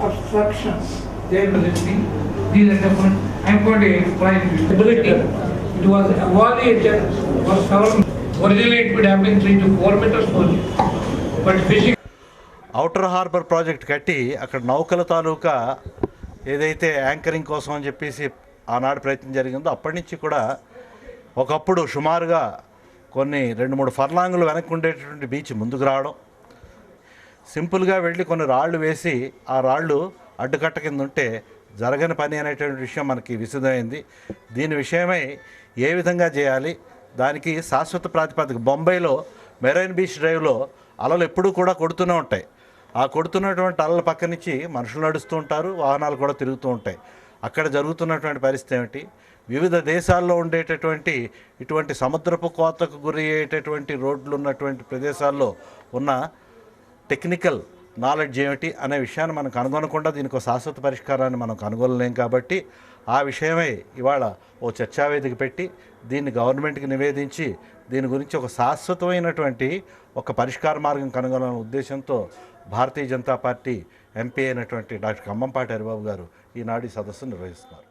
obstructions there in the listing. These are different. I am going to explain visibility. It was evaluated for several, originally it would have been three to four meters only. But fishing outer harbour project కట్టి అక్కడ నౌకల తాలూకా ఏదైతే anchoring కోసం అని చెప్పేసి ఆనాడు ప్రయత్నం జరిగిందో అప్పటి నుంచి కూడా ఒకప్పుడు సుమారుగా కొన్ని రెండు మూడు ఫర్లాంగులు వెనక్కి ఉండేటటువంటి బీచ్ ముందుకు రావడం సింపుల్గా వెళ్ళి కొన్ని రాళ్ళు వేసి ఆ రాళ్ళు అడ్డుకట్ట కింద ఉంటే జరగని పని అనేటువంటి విషయం మనకి విశదమైంది. దీని విషయమై ఏ విధంగా చేయాలి? దానికి శాశ్వత ప్రాతిపదిక బొంబాయిలో మెరైన్ బీచ్ డ్రైవ్లో అలలు ఎప్పుడూ కూడా కొడుతూనే ఉంటాయి. ఆ కొడుతున్నటువంటి అలల పక్క నుంచి మనుషులు నడుస్తూ ఉంటారు వాహనాలు కూడా తిరుగుతూ ఉంటాయి. అక్కడ జరుగుతున్నటువంటి పరిస్థితి ఏమిటి? వివిధ దేశాల్లో ఉండేటటువంటి ఇటువంటి సముద్రపు కోతకు గురి అయ్యేటటువంటి రోడ్లు ఉన్నటువంటి ప్రదేశాల్లో ఉన్న టెక్నికల్ నాలెడ్జ్ ఏమిటి అనే విషయాన్ని మనం కనుగొనకుండా దీనికి ఒక శాశ్వత పరిష్కారాన్ని మనం కనుగొనలేం కాబట్టి ఆ విషయమై ఇవాళ ఓ చర్చావేదిక పెట్టి దీన్ని గవర్నమెంట్కి నివేదించి దీని గురించి ఒక శాశ్వతమైనటువంటి ఒక పరిష్కార మార్గం కనుగొనాలనే ఉద్దేశంతో భారతీయ జనతా పార్టీ ఎంపీ అయినటువంటి డాక్టర్ ఖమ్మంపాటి హరిబాబు గారు ఈనాడు ఈ సదస్సు నిర్వహిస్తున్నారు.